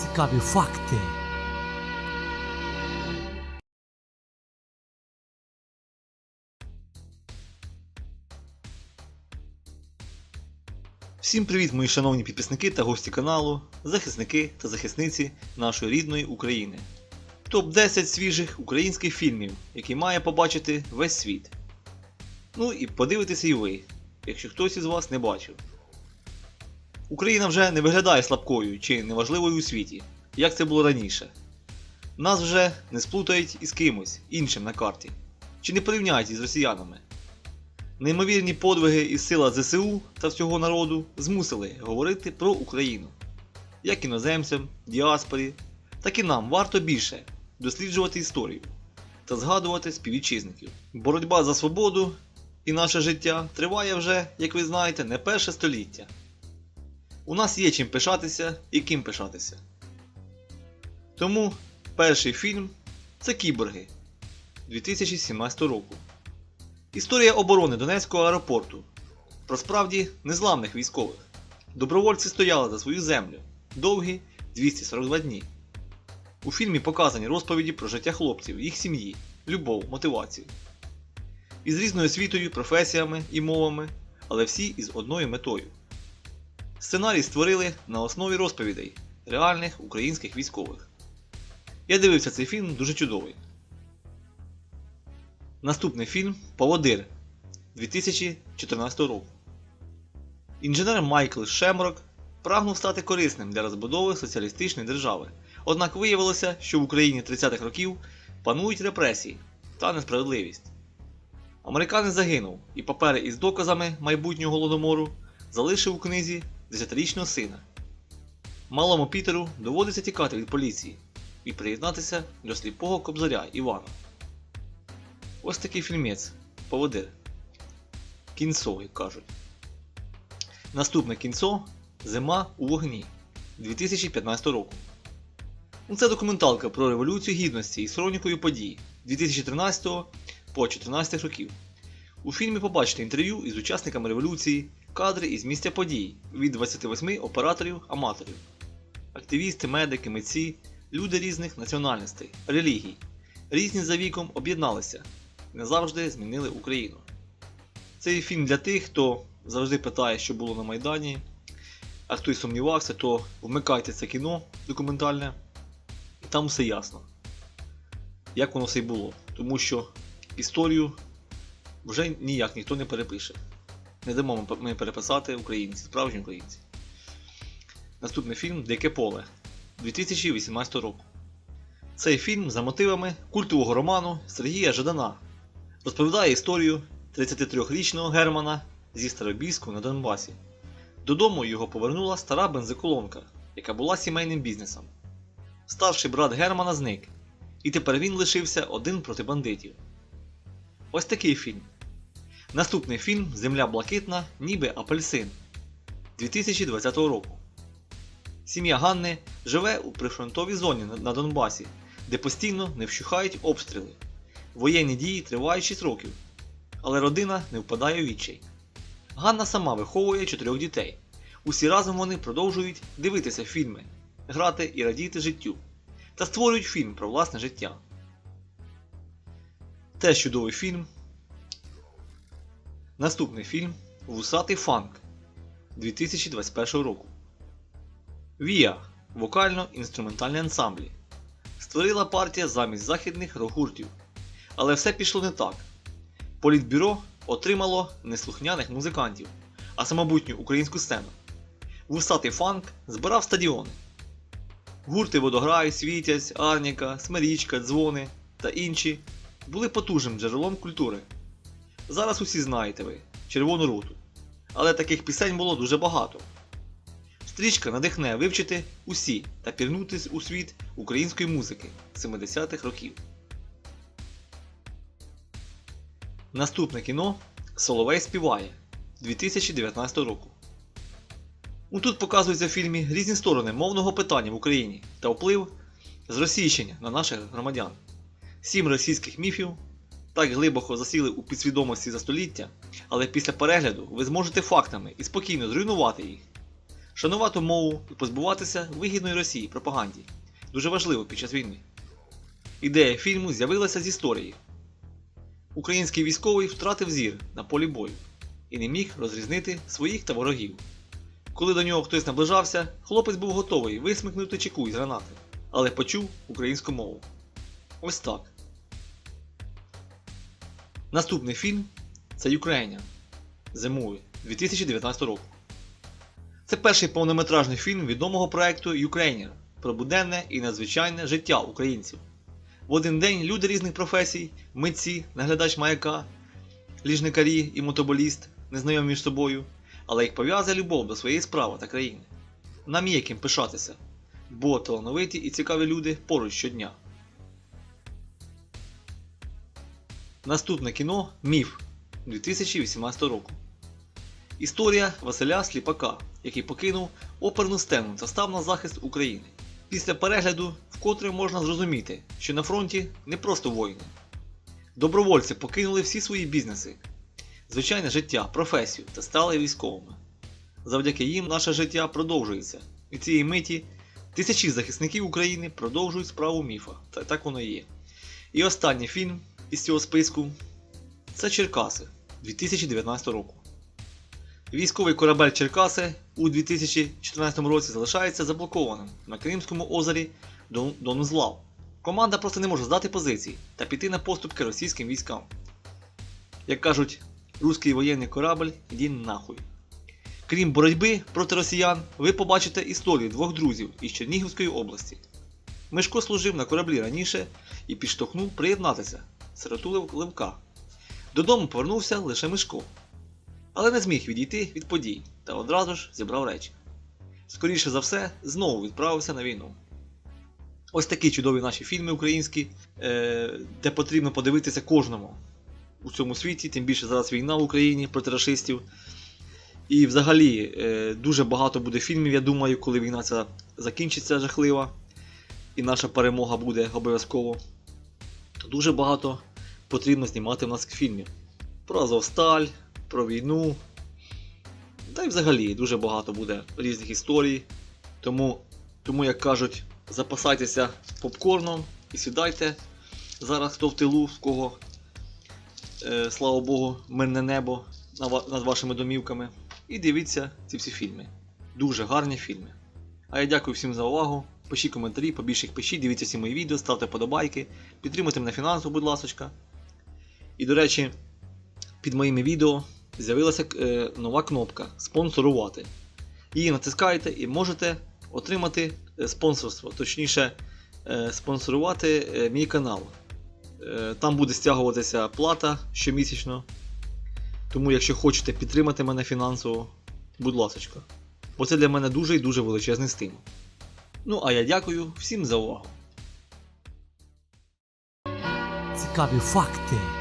Цікаві факти. Всім привіт, мої шановні підписники та гості каналу, захисники та захисниці нашої рідної України. Топ-10 свіжих українських фільмів, які має побачити весь світ. Ну і подивитися і ви, якщо хтось із вас не бачив. Україна вже не виглядає слабкою чи неважливою у світі, як це було раніше. Нас вже не сплутають із кимось іншим на карті, чи не порівняють із росіянами. Неймовірні подвиги і сила ЗСУ та всього народу змусили говорити про Україну. Як іноземцям, діаспорі, так і нам варто більше досліджувати історію та згадувати співвітчизників. Боротьба за свободу і наше життя триває вже, як ви знаєте, не перше століття. У нас є чим пишатися і ким пишатися. Тому перший фільм це Кіборги 2017 року. Історія оборони Донецького аеропорту. Про справді незламних військових. Добровольці стояли за свою землю довгі 242 дні. У фільмі показані розповіді про життя хлопців, їх сім'ї, любов, мотивацію. Із різною освітою, професіями і мовами, але всі із одною метою. Сценарій створили на основі розповідей реальних українських військових. Я дивився цей фільм дуже чудовий. Наступний фільм Поводир 2014 року. Інженер Майкл Шемрок прагнув стати корисним для розбудови соціалістичної держави. Однак виявилося, що в Україні 30-х років панують репресії та несправедливість. Американець загинув, і папери із доказами майбутнього голодомору залишив у книзі 10-річного сина. Малому Пітеру доводиться тікати від поліції і приєднатися до сліпого кобзаря Івана. Ось такий фільмець Поводир. Кінцо, як кажуть. Наступне кінцо Зима у вогні 2015 року. Ну, Це документалка про Революцію Гідності із хронікою подій 2013 по 2014 років. У фільмі побачите інтерв'ю із учасниками революції, кадри із місця подій від 28 операторів-аматорів, активісти, медики, митці, люди різних національностей, релігій, різні за віком об'єдналися не завжди змінили Україну. Цей фільм для тих, хто завжди питає, що було на Майдані, а хто й сумнівався, то вмикайте це кіно документальне, і там все ясно, як воно все й було. Тому що історію вже ніяк ніхто не перепише. Не дамо ми переписати українці, справжні українці. Наступний фільм Дике поле 2018 року. Цей фільм за мотивами культового роману Сергія Жадана розповідає історію 33-річного Германа зі Старобільську на Донбасі. Додому його повернула стара бензоколонка, яка була сімейним бізнесом. Старший брат Германа зник, і тепер він лишився один проти бандитів. Ось такий фільм. Наступний фільм Земля блакитна, ніби апельсин 2020 року. Сім'я Ганни живе у прифронтовій зоні на Донбасі, де постійно не вщухають обстріли. Воєнні дії тривають 6 років, але родина не впадає у відчай. Ганна сама виховує чотирьох дітей. Усі разом вони продовжують дивитися фільми, грати і радіти життю та створюють фільм про власне життя. Теж чудовий фільм. Наступний фільм Вусатий фанк 2021 року. Віа вокально-інструментальні ансамблі. Створила партія замість західних рок-гуртів. Але все пішло не так. Політбюро отримало неслухняних музикантів, а самобутню українську сцену. Вусатий фанк збирав стадіони. Гурти Водограй, Світязь, Арніка, Смирічка, Дзвони та інші були потужним джерелом культури. Зараз усі знаєте ви Червону руту. Але таких пісень було дуже багато. Стрічка надихне вивчити усі та пірнутись у світ української музики 70-х років. Наступне кіно Соловей співає 2019 року. Ну, Тут показуються в фільмі різні сторони мовного питання в Україні та вплив зросійщення на наших громадян. Сім російських міфів так глибоко засіли у підсвідомості за століття, але після перегляду ви зможете фактами і спокійно зруйнувати їх. шанувати мову і позбуватися вигідної Росії пропаганді. Дуже важливо під час війни. Ідея фільму з'явилася з історії. Український військовий втратив зір на полі бою і не міг розрізнити своїх та ворогів. Коли до нього хтось наближався, хлопець був готовий висмикнути чеку із гранати, але почув українську мову. Ось так. Наступний фільм це Ukrainian зимою 2019 року. Це перший повнометражний фільм відомого проекту Ukrainian про буденне і надзвичайне життя українців. В один день люди різних професій, митці, наглядач маяка, ліжникарі і мотоболіст, незнайомі між собою, але їх пов'язує любов до своєї справи та країни. Нам є ким пишатися, бо талановиті і цікаві люди поруч щодня. Наступне кіно Міф 2018 року. Історія Василя Сліпака, який покинув оперну сцену та став на захист України. Після перегляду вкотре можна зрозуміти, що на фронті не просто воїни. Добровольці покинули всі свої бізнеси, звичайне життя, професію та стали військовими. Завдяки їм наше життя продовжується, і цієї миті тисячі захисників України продовжують справу міфа. Та так воно і є. І останній фільм із цього списку це Черкаси 2019 року. Військовий корабель Черкаси у 2014 році залишається заблокованим на Кримському озері Дон- Донузлав. Команда просто не може здати позиції та піти на поступки російським військам. Як кажуть, руський воєнний корабль іди нахуй. Крім боротьби проти росіян, ви побачите історію двох друзів із Чернігівської області. Мишко служив на кораблі раніше і підштовхнув приєднатися сироту Лев- Левка. Додому повернувся лише Мишко, але не зміг відійти від подій та одразу ж зібрав речі. Скоріше за все, знову відправився на війну. Ось такі чудові наші фільми українські, е, де потрібно подивитися кожному у цьому світі, тим більше зараз війна в Україні проти расистів. І взагалі е, дуже багато буде фільмів, я думаю, коли війна ця закінчиться жахлива, і наша перемога буде обов'язково. То дуже багато потрібно знімати в нас фільмів. Про Азовсталь, про війну. Та й взагалі дуже багато буде різних історій. Тому, тому як кажуть, запасайтеся попкорном і сідайте. Зараз хто в тилу, в кого, е, слава Богу, мирне небо над вашими домівками. І дивіться ці всі фільми. Дуже гарні фільми. А я дякую всім за увагу. Пишіть коментарі, побільше їх пишіть, дивіться всі мої відео, ставте подобайки, підтримуйте мене фінансово, будь ласка. І до речі, під моїми відео з'явилася е, нова кнопка спонсорувати. Її натискаєте і можете отримати е, спонсорство, точніше, е, спонсорувати мій канал. Там буде стягуватися плата щомісячно. Тому, якщо хочете підтримати мене фінансово, будь ласка. Бо це для мене дуже і дуже величезний стимул. Ну а я дякую всім за увагу. Цікаві факти.